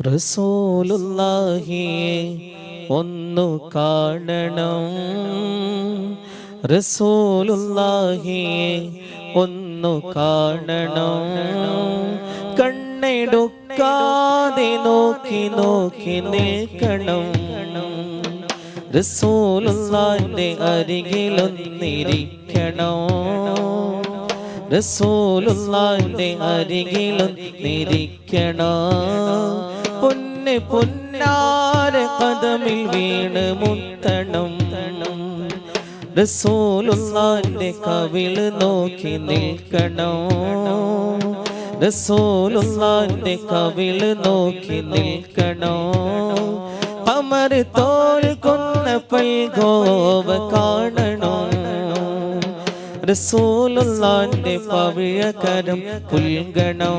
റസൂലുള്ളാഹിയെ ഒന്നു കാണണം. റസൂലുല്ലാഹി ഒന്നു കാണണം. കണ്ണെടുക്കാതെ നോക്കി നോക്കി നിൽക്കണം. റസൂലുള്ളാന്റെ അരികിലൊന്നിരിക്കണം. റസൂലുള്ളാന്റെ അരികിലൊന്നിരിക്കണം. പൊന്നെ പൊന്നാര കഥമിൽ വീണ് മുത്തണം. റസൂലുള്ളാന്റെ കവിൾ നോക്കി നിൽക്കണം. റസൂലുള്ളാന്റെ കവിൾ നോക്കി നിൽക്കണം. അമർ തോൽ കൊന്ന പൽഗോവ കാണണോ. റസൂലുള്ളാന്റെ പവിഴകരം പുൽഗണോ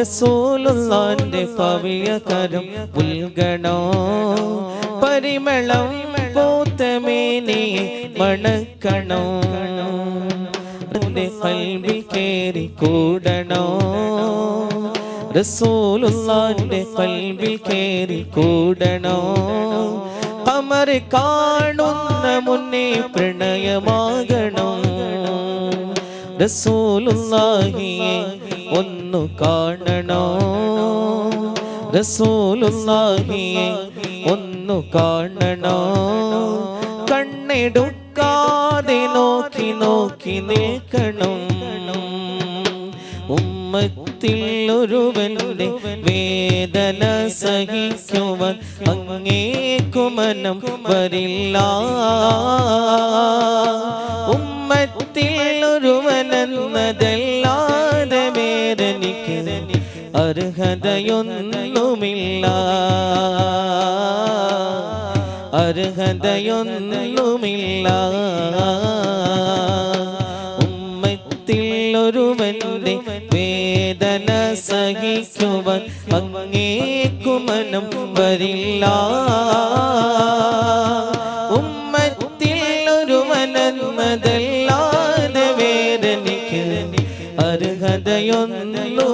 റസൂലുള്ളാന്റെ പവിഴകരം ഉൽഗണോ? പരിമളം പൂത്തമേനെ മണക്കണോ? കൽവിൽ കേറി കൂടണോ? റസൂലുള്ളാന്റെ പൽവി കേറി കൂടണോ? അമർ കാണുന്ന മുന്നേ പ്രണയമാകണോ. റസൂലുള്ളാഹിയെ ഒന്നു കാണണോ? റസൂലുള്ളാഹിയെ ഒന്നു കാണണോ? കണ്ണെടുക്കാതെ നോക്കി നോക്കി നിൽക്കണം. ഉമ്മത്തിൽ ഒരുവന്റെ വേദന സഹിക്കുവാൻ അങ്ങേക്കുമനം വരില്ല. ഉമ്മത്തിൽ ഒരുവനെന്നതല്ലാതെ വേദനിക്ക് അർഹതയൊന്നുമില്ല. അർഹതയൊന്നുമില്ല. ഉമ്മത്തിൽ ഒരുവന്റെ വേദന സഹിക്കുവാൻ അങ്ങേക്കുമനം വരില്ല.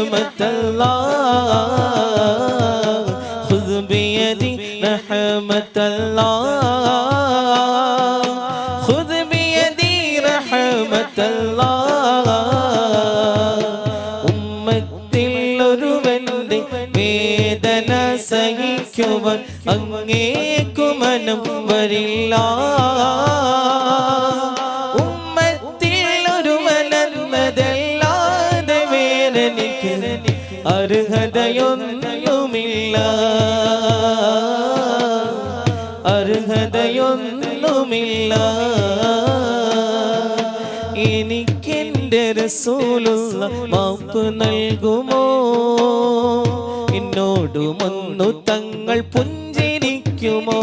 رحمة الله خذ بيدي رحمة الله خذ بيدي رحمة الله ഉമ്മത്തിൽ ഒരുവന്റെ വേദന സഹിക്കുവാൻ അങ്ങേക്കുമനം വരില്ല അർഹതയൊന്നുമില്ല അർഹതയൊന്നുമില്ല എനിക്കെന്റെ റസൂലുള്ള മാപ്പ് നൽകുമോ? എന്നോടുമൊന്നു തങ്ങൾ പുഞ്ചിരിക്കുമോ?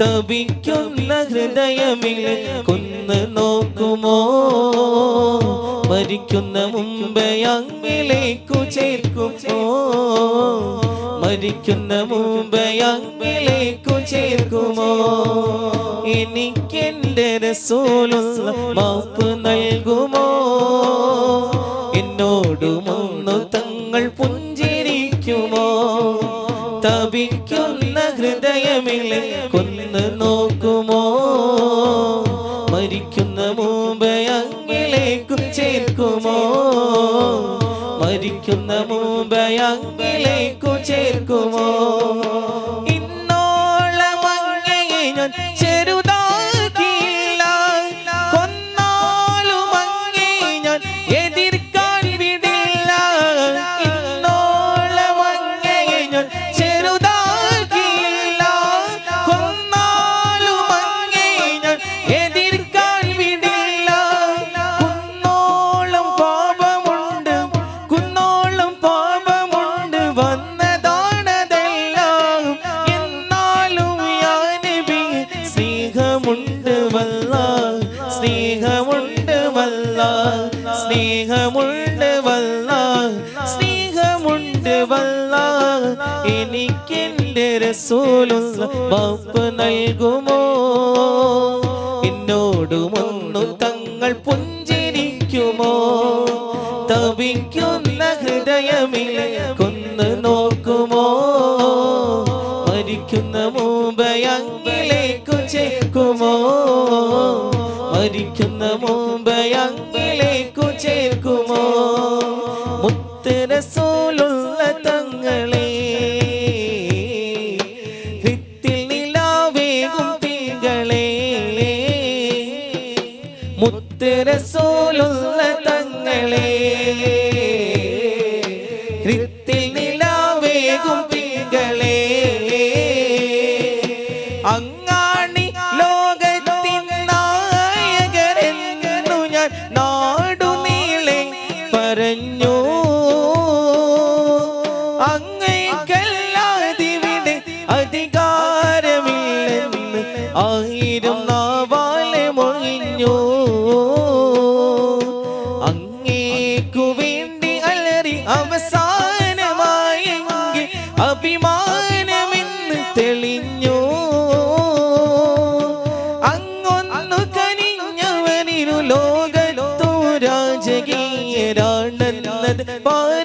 തപിക്കുന്ന ഹൃദയമിൽ കൊന്ന് നോക്കുമോ? മരിക്കുന്ന മുമ്പേ അങ്ങിലേക്കു ചേർക്കുമോ? മരിക്കുന്ന മുമ്പേ അങ്ങിലേക്കു ചേർക്കുമോ? എനിക്കെന്റെ റസൂലുള്ള മാപ്പ് നൽകുമോ? എന്നോടുമൊന്നു തങ്ങൾ പുഞ്ചിരിക്കുമോ? തപിക്കുന്ന ഹൃദയമിലെ കൊന്ന് മരിക്കുന്ന മുമ്പ് ചേർക്കുമോ? ഇന്നോളം അങ്ങയെ ഞാൻ സ്നേഹമുണ്ട് വല്ല സ്നേഹമുണ്ട് വല്ല എനിക്കെന്റെ റസൂലുള്ള വാപ്പ് നൽകുമോ? എന്നോടുമൊന്നു തങ്ങൾ പുഞ്ചിരിക്കുമോ? തവിക്കുന്ന ഹൃദയമില്ല കൊന്ന് നോക്കുമോ? മരിക്കുന്ന മുമ്പയങ്കിലേക്കു ചേക്കുമോ മരിക്കുന്ന മുമ്പയങ്കിലേക്കു regresó.